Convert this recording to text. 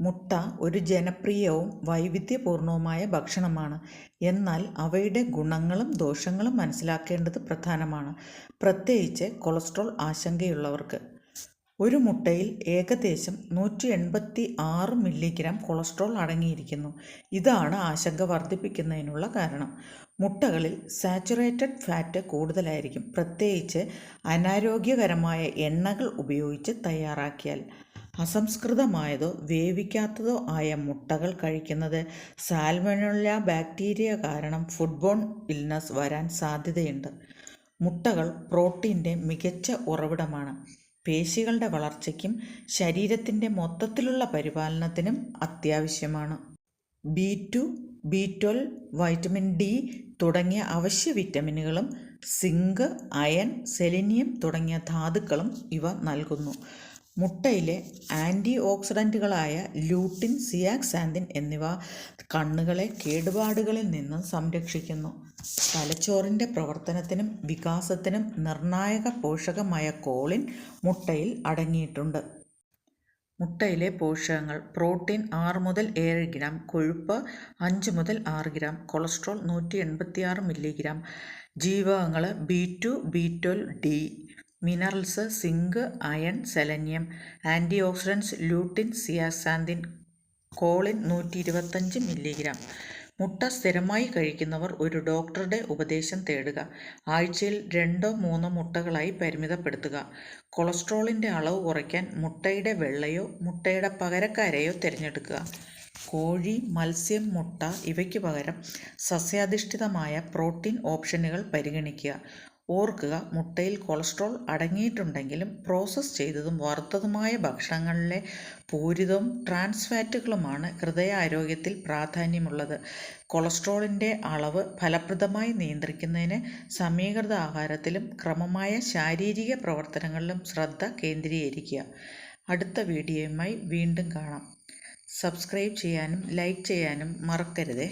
മുട്ട ഒരു ജനപ്രിയവും വൈവിധ്യപൂർണവുമായ ഭക്ഷണമാണ്. എന്നാൽ അവയുടെ ഗുണങ്ങളും ദോഷങ്ങളും മനസ്സിലാക്കേണ്ടത് പ്രധാനമാണ്. പ്രത്യേകിച്ച് കൊളസ്ട്രോൾ ആശങ്കയുള്ളവർക്ക്. ഒരു മുട്ടയിൽ ഏകദേശം നൂറ്റി എൺപത്തി ആറ് മില്ലിഗ്രാം കൊളസ്ട്രോൾ അടങ്ങിയിരിക്കുന്നു. ഇതാണ് ആശങ്ക വർദ്ധിപ്പിക്കുന്നതിനുള്ള കാരണം. മുട്ടകളിൽ സാച്ചുറേറ്റഡ് ഫാറ്റ് കൂടുതലായിരിക്കും. പ്രത്യേകിച്ച് അനാരോഗ്യകരമായ എണ്ണകൾ ഉപയോഗിച്ച് തയ്യാറാക്കിയാൽ. അസംസ്കൃതമായതോ വേവിക്കാത്തതോ ആയ മുട്ടകൾ കഴിക്കുന്നത് സാൽമനുള്ള ബാക്ടീരിയ കാരണം ഫുഡ്ബോൺ ഇൽനസ് വരാൻ സാധ്യതയുണ്ട്. മുട്ടകൾ പ്രോട്ടീന്റെ മികച്ച ഉറവിടമാണ്. പേശികളുടെ വളർച്ചയ്ക്കും ശരീരത്തിന്റെ മൊത്തത്തിലുള്ള പരിപാലനത്തിനും അത്യാവശ്യമാണ്. B two B twelve vitamin D തുടങ്ങിയ അവശ്യ വിറ്റമിനുകളും സിങ്ക് അയൺ സെലിനിയം തുടങ്ങിയ ധാതുക്കളും ഇവ നൽകുന്നു. മുട്ടയിലെ ആന്റി ഓക്സിഡന്റുകളായ ലൂട്ടിൻ സിയാക്സാന്തിൻ എന്നിവ കണ്ണുകളെ കേടുപാടുകളിൽ നിന്നും സംരക്ഷിക്കുന്നു. തലച്ചോറിന്റെ പ്രവർത്തനത്തിനും വികാസത്തിനും നിർണായക പോഷകമായ കോളിൻ മുട്ടയിൽ അടങ്ങിയിട്ടുണ്ട്. മുട്ടയിലെ പോഷകങ്ങൾ പ്രോട്ടീൻ ആറ് മുതൽ ഏഴ് ഗ്രാം കൊഴുപ്പ് അഞ്ച് മുതൽ ആറ് ഗ്രാം കൊളസ്ട്രോൾ നൂറ്റി എൺപത്തിയാറ് milligram ജീവകങ്ങൾ B two B twelve D minerals zinc iron selenium anti oxidants lutein zeaxanthin choline നൂറ്റി ഇരുപത്തഞ്ച് മില്ലിഗ്രാം. മുട്ട സ്ഥിരമായി കഴിക്കുന്നവർ ഒരു ഡോക്ടറുടെ ഉപദേശം തേടുക. ആഴ്ചയിൽ രണ്ടോ മൂന്നോ മുട്ടകളായി പരിമിതപ്പെടുത്തുക. കൊളസ്ട്രോളിന്റെ അളവ് കുറയ്ക്കാൻ മുട്ടയുടെ വെള്ളയോ മുട്ടയുടെ പകരക്കാരെയോ തിരഞ്ഞെടുക്കുക. കോഴി മത്സ്യം മുട്ട ഇവയ്ക്ക് പകരം സസ്യാധിഷ്ഠിതമായ പ്രോട്ടീൻ ഓപ്ഷനുകൾ പരിഗണിക്കുക. ഓർക്കുക മുട്ടയിൽ കൊളസ്ട്രോൾ അടങ്ങിയിട്ടുണ്ടെങ്കിലും പ്രോസസ്സ് ചെയ്തതും വറുത്തതുമായ ഭക്ഷണങ്ങളിലെ പൂരിതവും ട്രാൻസ് ഫാറ്റുകളുമാണ് ഹൃദയാരോഗ്യത്തിൽ പ്രാധാന്യമുള്ളത്. കൊളസ്ട്രോളിന്റെ അളവ് ഫലപ്രദമായി നിയന്ത്രിക്കുന്നതിന് സമീകൃത ആഹാരത്തിലും ക്രമമായ ശാരീരിക പ്രവർത്തനങ്ങളിലും ശ്രദ്ധ കേന്ദ്രീകരിക്കുക. അടുത്ത വീഡിയോയുമായി വീണ്ടും കാണാം. സബ്സ്ക്രൈബ് ചെയ്യാനും ലൈക്ക് ചെയ്യാനും മറക്കരുതേ.